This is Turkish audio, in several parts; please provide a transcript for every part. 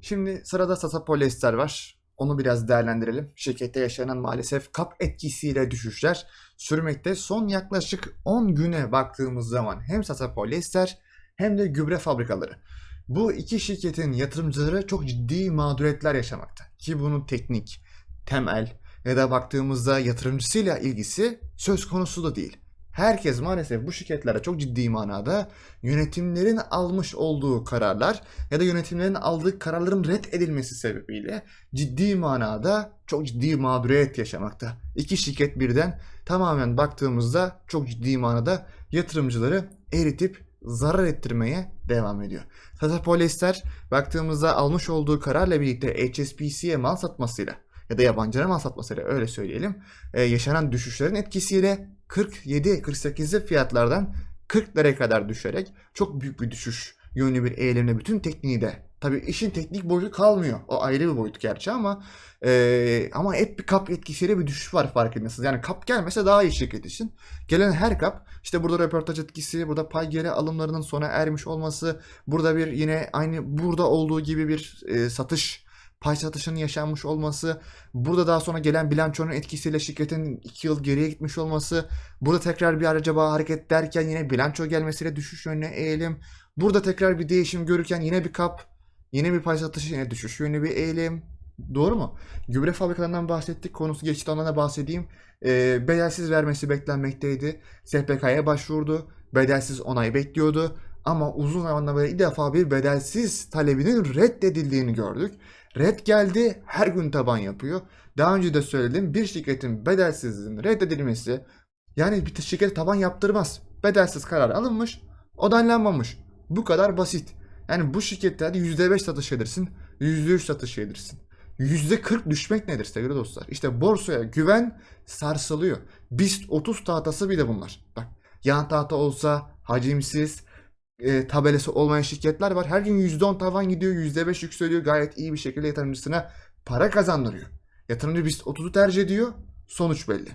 Şimdi sırada Sasa Polyester var. Onu biraz değerlendirelim. Şirkette yaşanan maalesef kap etkisiyle düşüşler sürmekte. Son yaklaşık 10 güne baktığımız zaman hem Sasa Polyester hem de gübre fabrikaları. Bu iki şirketin yatırımcıları çok ciddi mağduriyetler yaşamakta. Ki bunun teknik, temel ya da baktığımızda yatırımcısıyla ilgisi söz konusu da değil. Herkes maalesef bu şirketlere çok ciddi manada yönetimlerin almış olduğu kararlar ya da yönetimlerin aldığı kararların red edilmesi sebebiyle ciddi manada çok ciddi mağduriyet yaşamakta. İki şirket birden tamamen baktığımızda çok ciddi manada yatırımcıları eritip zarar ettirmeye devam ediyor. Tata Polyester baktığımızda almış olduğu kararla birlikte HSBC'ye mal satmasıyla ya da yabancılara mal satmasıyla öyle söyleyelim e, yaşanan düşüşlerin etkisiyle 47-48'li fiyatlardan 40 liraya kadar düşerek çok büyük bir düşüş yönlü bir eğilimle bütün tekniği de Tabii işin teknik boyutu kalmıyor. O ayrı bir boyut gerçi ama e, ama hep bir kap etkisiyle bir düşüş var farkındasınız. Yani kap gelmese daha iyi şirket için. Gelen her kap işte burada röportaj etkisi, burada pay geri alımlarının sona ermiş olması, burada bir yine aynı burada olduğu gibi bir e, satış pay satışının yaşanmış olması, burada daha sonra gelen bilançonun etkisiyle şirketin 2 yıl geriye gitmiş olması, burada tekrar bir acaba hareket derken yine bilanço gelmesiyle düşüş yönüne eğilim, burada tekrar bir değişim görürken yine bir kap, yine bir pay satışı yine düşüş yönlü bir eğilim. Doğru mu? Gübre fabrikalarından bahsettik. Konusu geçti ondan da bahsedeyim. Ee, bedelsiz vermesi beklenmekteydi. SPK'ya başvurdu. Bedelsiz onay bekliyordu. Ama uzun zamandan beri ilk defa bir bedelsiz talebinin reddedildiğini gördük. Red geldi her gün taban yapıyor. Daha önce de söyledim bir şirketin bedelsizliğinin reddedilmesi yani bir şirket taban yaptırmaz. Bedelsiz karar alınmış, odanlanmamış. Bu kadar basit. Yani bu şirketlerde %5 satış edersin, %3 satış edersin. %40 düşmek nedir sevgili dostlar? İşte borsaya güven sarsılıyor. BIST 30 tahtası bir de bunlar. Bak yan tahta olsa hacimsiz, e, tabelası olmayan şirketler var. Her gün %10 tavan gidiyor, %5 yükseliyor. Gayet iyi bir şekilde yatırımcısına para kazandırıyor. Yatırımcı BIST 30'u tercih ediyor. Sonuç belli.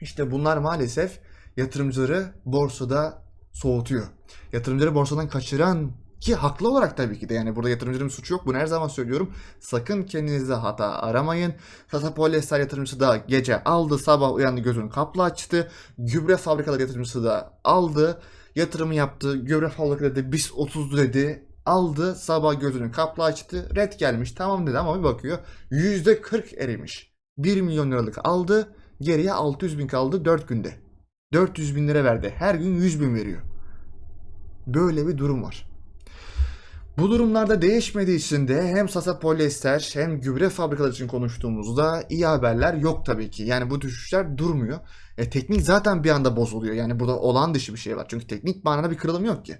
İşte bunlar maalesef yatırımcıları borsada soğutuyor. Yatırımcıları borsadan kaçıran ki haklı olarak tabii ki de yani burada yatırımcının suçu yok. Bunu her zaman söylüyorum. Sakın kendinizde hata aramayın. Tata Polyester yatırımcısı da gece aldı, sabah uyandı gözünü kaplı açtı. Gübre fabrikaları yatırımcısı da aldı yatırımı yaptı. Gübre fabrikaları dedi biz 30 dedi. Aldı sabah gözünü kaplı açtı. Red gelmiş tamam dedi ama bir bakıyor %40 erimiş. 1 milyon liralık aldı. Geriye 600 bin kaldı 4 günde. 400 bin lira verdi. Her gün 100 bin veriyor. Böyle bir durum var. Bu durumlarda değişmediği için de hem Sasa Polyester hem gübre fabrikaları için konuştuğumuzda iyi haberler yok tabii ki. Yani bu düşüşler durmuyor. E, teknik zaten bir anda bozuluyor. Yani burada olan dışı bir şey var. Çünkü teknik manada bir kırılım yok ki.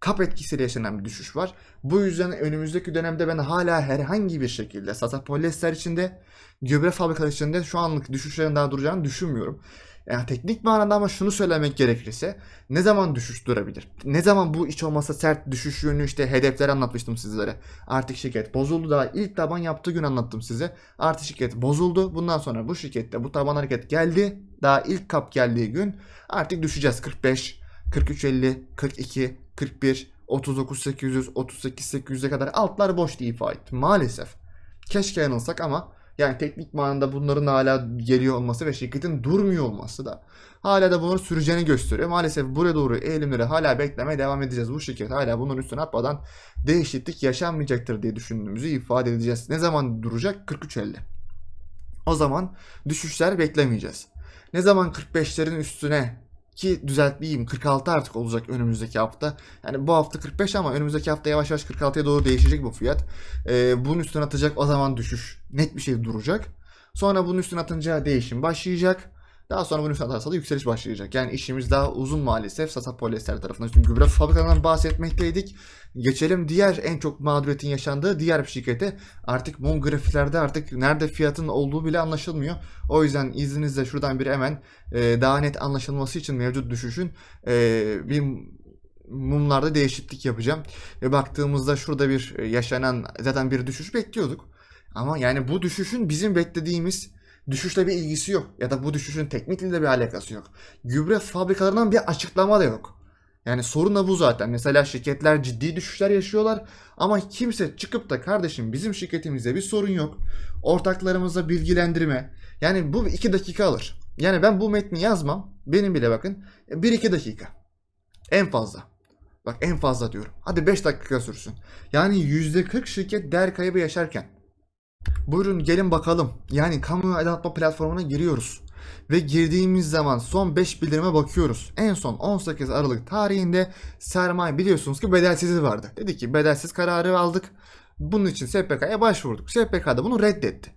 Kap etkisiyle yaşanan bir düşüş var. Bu yüzden önümüzdeki dönemde ben hala herhangi bir şekilde Sasa Polyester içinde gübre fabrikaları içinde şu anlık düşüşlerin daha duracağını düşünmüyorum. Yani teknik manada ama şunu söylemek gerekirse ne zaman düşüş durabilir? Ne zaman bu iç olmasa sert düşüş yönlü işte hedefler anlatmıştım sizlere. Artık şirket bozuldu daha ilk taban yaptığı gün anlattım size. Artık şirket bozuldu. Bundan sonra bu şirkette bu taban hareket geldi. Daha ilk kap geldiği gün artık düşeceğiz. 45, 43.50, 42, 41, 39.800, 38.800'e kadar altlar boş diye ifade. Maalesef. Keşke yanılsak ama yani teknik manada bunların hala geliyor olması ve şirketin durmuyor olması da hala da bunları süreceğini gösteriyor. Maalesef buraya doğru eğilimleri hala beklemeye devam edeceğiz. Bu şirket hala bunun üstüne atmadan değişiklik yaşanmayacaktır diye düşündüğümüzü ifade edeceğiz. Ne zaman duracak? 43.50. O zaman düşüşler beklemeyeceğiz. Ne zaman 45'lerin üstüne ki düzeltmeyeyim 46 artık olacak önümüzdeki hafta. Yani bu hafta 45 ama önümüzdeki hafta yavaş yavaş 46'ya doğru değişecek bu fiyat. Ee, bunun üstüne atacak o zaman düşüş net bir şey duracak. Sonra bunun üstüne atınca değişim başlayacak. Daha sonra bunu satarsa da yükseliş başlayacak. Yani işimiz daha uzun maalesef Sasa Polyester tarafından. Şimdi gübre fabrikalarından bahsetmekteydik. Geçelim diğer en çok mağduriyetin yaşandığı diğer bir şirkete. Artık mum grafiklerde artık nerede fiyatın olduğu bile anlaşılmıyor. O yüzden izninizle şuradan bir hemen e, daha net anlaşılması için mevcut düşüşün e, bir mumlarda değişiklik yapacağım. Ve baktığımızda şurada bir e, yaşanan zaten bir düşüş bekliyorduk. Ama yani bu düşüşün bizim beklediğimiz düşüşle bir ilgisi yok. Ya da bu düşüşün teknikle de bir alakası yok. Gübre fabrikalarından bir açıklama da yok. Yani sorun da bu zaten. Mesela şirketler ciddi düşüşler yaşıyorlar ama kimse çıkıp da kardeşim bizim şirketimizde bir sorun yok. Ortaklarımızla bilgilendirme. Yani bu iki dakika alır. Yani ben bu metni yazmam. Benim bile bakın 1-2 dakika. En fazla. Bak en fazla diyorum. Hadi 5 dakika sürsün. Yani %40 şirket değer kaybı yaşarken. Buyurun gelin bakalım. Yani kamu aydınlatma platformuna giriyoruz. Ve girdiğimiz zaman son 5 bildirime bakıyoruz. En son 18 Aralık tarihinde sermaye biliyorsunuz ki bedelsizliği vardı. Dedi ki bedelsiz kararı aldık. Bunun için SPK'ya başvurduk. SPK da bunu reddetti.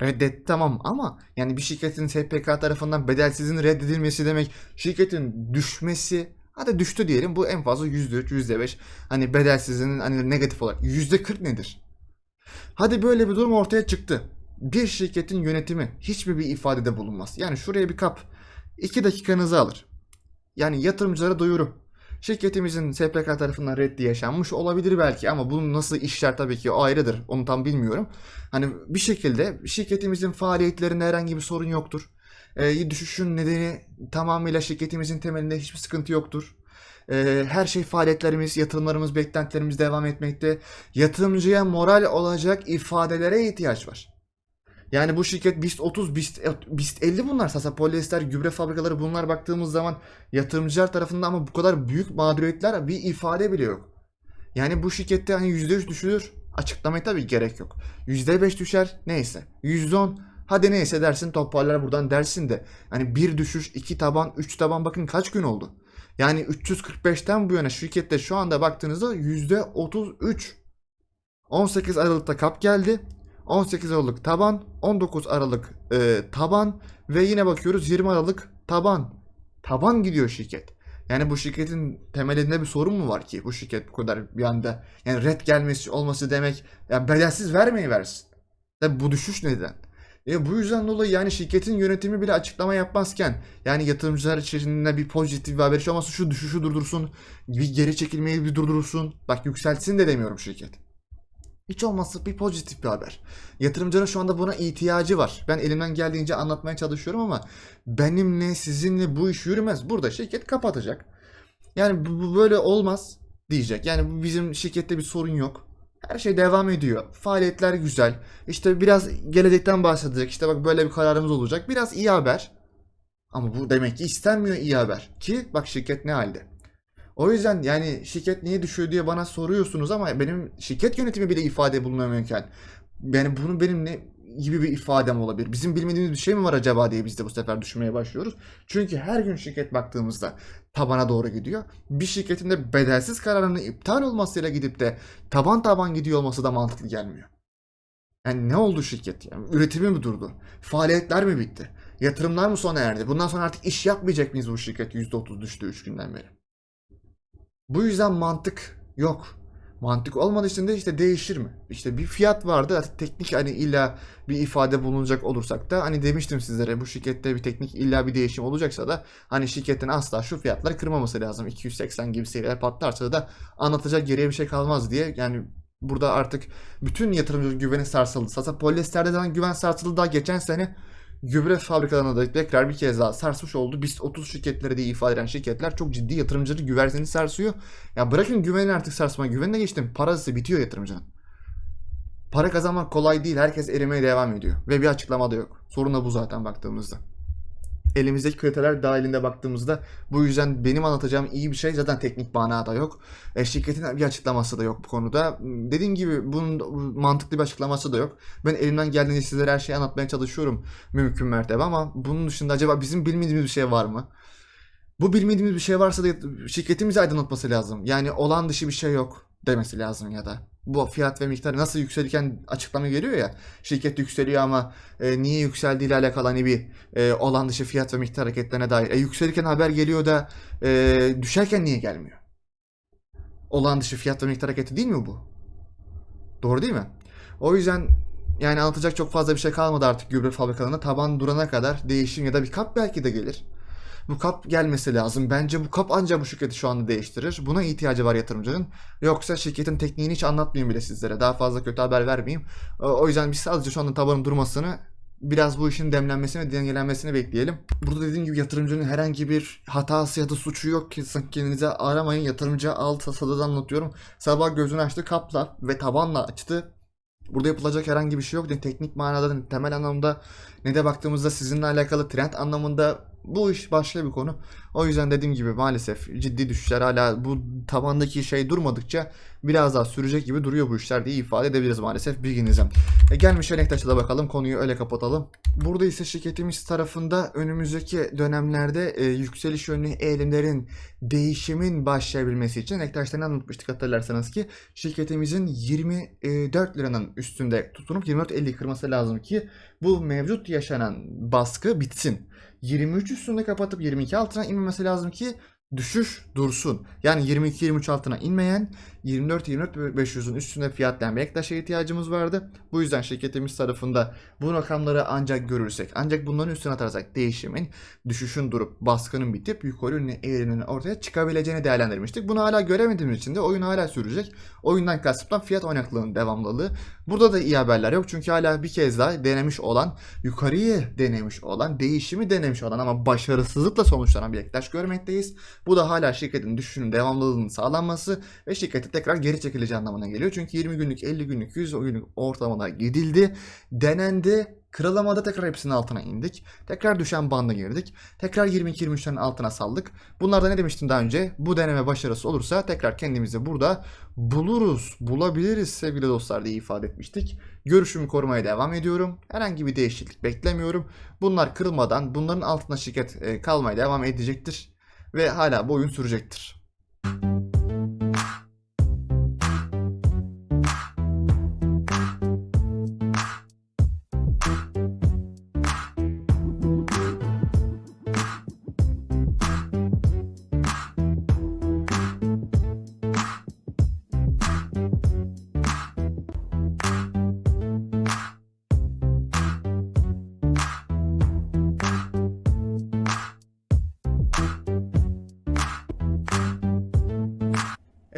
Reddetti tamam ama yani bir şirketin SPK tarafından bedelsizliğin reddedilmesi demek şirketin düşmesi hadi düştü diyelim bu en fazla %3 %5 hani bedelsizliğinin hani negatif olarak %40 nedir? Hadi böyle bir durum ortaya çıktı. Bir şirketin yönetimi hiçbir bir ifadede bulunmaz. Yani şuraya bir kap 2 dakikanızı alır. Yani yatırımcılara duyuru. Şirketimizin SPK tarafından reddi yaşanmış olabilir belki ama bunun nasıl işler tabii ki o ayrıdır. Onu tam bilmiyorum. Hani bir şekilde şirketimizin faaliyetlerinde herhangi bir sorun yoktur. Ee, düşüşün nedeni tamamıyla şirketimizin temelinde hiçbir sıkıntı yoktur. Ee, her şey faaliyetlerimiz, yatırımlarımız, beklentilerimiz devam etmekte. Yatırımcıya moral olacak ifadelere ihtiyaç var. Yani bu şirket BIST 30, BIST, BIST 50 bunlar. Sasa polyester, gübre fabrikaları bunlar baktığımız zaman yatırımcılar tarafından ama bu kadar büyük mağduriyetler bir ifade bile yok. Yani bu şirkette hani %3 düşülür. Açıklamaya tabii gerek yok. %5 düşer neyse. %10 hadi neyse dersin toparlar buradan dersin de. Hani bir düşüş, iki taban, üç taban bakın kaç gün oldu. Yani 345'ten bu yana şirkette şu anda baktığınızda %33. 18 Aralık'ta kap geldi. 18 Aralık taban, 19 Aralık e, taban ve yine bakıyoruz 20 Aralık taban. Taban gidiyor şirket. Yani bu şirketin temelinde bir sorun mu var ki bu şirket bu kadar bir anda yani red gelmesi olması demek yani bedelsiz vermeyi versin. Tabi bu düşüş neden? E bu yüzden dolayı yani şirketin yönetimi bile açıklama yapmazken yani yatırımcılar içerisinde bir pozitif bir haber olması şu düşüşü durdursun, bir geri çekilmeyi bir durdursun. Bak yükseltsin de demiyorum şirket. Hiç olmazsa bir pozitif bir haber. Yatırımcının şu anda buna ihtiyacı var. Ben elimden geldiğince anlatmaya çalışıyorum ama benimle sizinle bu iş yürümez. Burada şirket kapatacak. Yani bu, böyle olmaz diyecek. Yani bizim şirkette bir sorun yok. Her şey devam ediyor. Faaliyetler güzel. İşte biraz gelecekten bahsedecek. İşte bak böyle bir kararımız olacak. Biraz iyi haber. Ama bu demek ki istenmiyor iyi haber. Ki bak şirket ne halde. O yüzden yani şirket niye düşüyor diye bana soruyorsunuz ama benim şirket yönetimi bile ifade bulunamıyorken yani bunun benim ne gibi bir ifadem olabilir? Bizim bilmediğimiz bir şey mi var acaba diye biz de bu sefer düşünmeye başlıyoruz. Çünkü her gün şirket baktığımızda tabana doğru gidiyor. Bir şirketin de bedelsiz kararının iptal olmasıyla gidip de taban taban gidiyor olması da mantıklı gelmiyor. Yani ne oldu şirket? Yani üretimi mi durdu? Faaliyetler mi bitti? Yatırımlar mı sona erdi? Bundan sonra artık iş yapmayacak mıyız bu şirket %30 düştü 3 günden beri? Bu yüzden mantık yok. Mantık olmadığı için de işte değişir mi? İşte bir fiyat vardı teknik hani illa bir ifade bulunacak olursak da hani demiştim sizlere bu şirkette bir teknik illa bir değişim olacaksa da hani şirketin asla şu fiyatları kırmaması lazım. 280 gibi seviyeler patlarsa da anlatacak geriye bir şey kalmaz diye yani burada artık bütün yatırımcı güveni sarsıldı. Sasa polyesterde de güven sarsıldı daha geçen sene gübre fabrikalarına da tekrar bir kez daha sarsmış oldu. BIST 30 şirketleri diye ifade eden şirketler çok ciddi yatırımcıları güversini sarsıyor. Ya bırakın güveni artık sarsma. Güvenine geçtim. Parası bitiyor yatırımcının. Para kazanmak kolay değil. Herkes erimeye devam ediyor. Ve bir açıklama da yok. Sorun da bu zaten baktığımızda. Elimizdeki kriterler dahilinde baktığımızda bu yüzden benim anlatacağım iyi bir şey zaten teknik manada yok. E, şirketin bir açıklaması da yok bu konuda. Dediğim gibi bunun mantıklı bir açıklaması da yok. Ben elimden geldiğince sizlere her şeyi anlatmaya çalışıyorum mümkün mertebe ama bunun dışında acaba bizim bilmediğimiz bir şey var mı? Bu bilmediğimiz bir şey varsa da şirketimizi aydınlatması lazım. Yani olan dışı bir şey yok demesi lazım ya da. Bu fiyat ve miktarı nasıl yükselirken açıklama geliyor ya. Şirket yükseliyor ama e, niye yükseldiği ile alakalı hani bir e, olan dışı fiyat ve miktar hareketlerine dair. E, yükselirken haber geliyor da e, düşerken niye gelmiyor? Olan dışı fiyat ve miktar hareketi değil mi bu? Doğru değil mi? O yüzden yani anlatacak çok fazla bir şey kalmadı artık gübre fabrikalarında. Taban durana kadar değişim ya da bir kap belki de gelir. Bu kap gelmesi lazım. Bence bu kap ancak bu şirketi şu anda değiştirir. Buna ihtiyacı var yatırımcının. Yoksa şirketin tekniğini hiç anlatmayayım bile sizlere. Daha fazla kötü haber vermeyeyim. O o yüzden biz sadece şu anda tabanın durmasını biraz bu işin demlenmesini, dengelenmesini bekleyelim. Burada dediğim gibi yatırımcının herhangi bir hatası ya da suçu yok ki kendinize aramayın. Yatırımcı alt sadada anlatıyorum. Sabah gözünü açtı kapla ve tabanla açtı. Burada yapılacak herhangi bir şey yok. Ne teknik manada ne temel anlamda ne de baktığımızda sizinle alakalı trend anlamında bu iş başka bir konu. O yüzden dediğim gibi maalesef ciddi düşüşler hala bu tabandaki şey durmadıkça biraz daha sürecek gibi duruyor bu işler diye ifade edebiliriz maalesef bilginize. E gelmiş Elektaş'a da bakalım konuyu öyle kapatalım. Burada ise şirketimiz tarafında önümüzdeki dönemlerde e, yükseliş yönlü eğilimlerin değişimin başlayabilmesi için Elektaş'tan anlatmıştık hatırlarsanız ki şirketimizin 24 liranın üstünde tutunup 24.50 kırması lazım ki bu mevcut yaşanan baskı bitsin. 23 üstünde kapatıp 22 altına inmemesi lazım ki düşüş dursun. Yani 22-23 altına inmeyen 24-24-500'ün üstünde fiyatlayan Bektaş'a ihtiyacımız vardı. Bu yüzden şirketimiz tarafında bu rakamları ancak görürsek, ancak bunların üstüne atarsak değişimin, düşüşün durup baskının bitip yukarı yönlü eğrinin ortaya çıkabileceğini değerlendirmiştik. Bunu hala göremediğimiz için de oyun hala sürecek. Oyundan kastımdan fiyat oynaklığının devamlılığı. Burada da iyi haberler yok çünkü hala bir kez daha denemiş olan, yukarıyı denemiş olan, değişimi denemiş olan ama başarısızlıkla sonuçlanan bir Bektaş görmekteyiz. Bu da hala şirketin düşüşünün devamlılığının sağlanması ve şirketi tekrar geri çekileceği anlamına geliyor. Çünkü 20 günlük, 50 günlük, 100 günlük ortalamada gidildi, denendi, kırılamada tekrar hepsinin altına indik. Tekrar düşen banda girdik. Tekrar 22-23'lerin altına saldık. Bunlarda ne demiştim daha önce? Bu deneme başarısı olursa tekrar kendimizi burada buluruz, bulabiliriz sevgili dostlar diye ifade etmiştik. Görüşümü korumaya devam ediyorum. Herhangi bir değişiklik beklemiyorum. Bunlar kırılmadan bunların altında şirket e, kalmaya devam edecektir. Ve hala bu oyun sürecektir.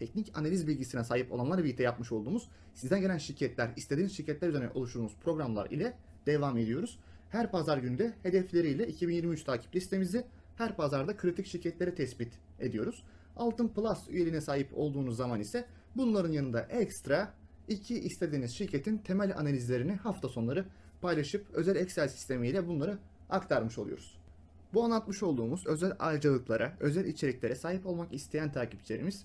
teknik analiz bilgisine sahip olanlarla birlikte yapmış olduğumuz sizden gelen şirketler, istediğiniz şirketler üzerine oluşturduğumuz programlar ile devam ediyoruz. Her pazar günü de hedefleriyle 2023 takip listemizi her pazarda kritik şirketleri tespit ediyoruz. Altın Plus üyeliğine sahip olduğunuz zaman ise bunların yanında ekstra iki istediğiniz şirketin temel analizlerini hafta sonları paylaşıp özel Excel sistemiyle bunları aktarmış oluyoruz. Bu anlatmış olduğumuz özel ayrıcalıklara, özel içeriklere sahip olmak isteyen takipçilerimiz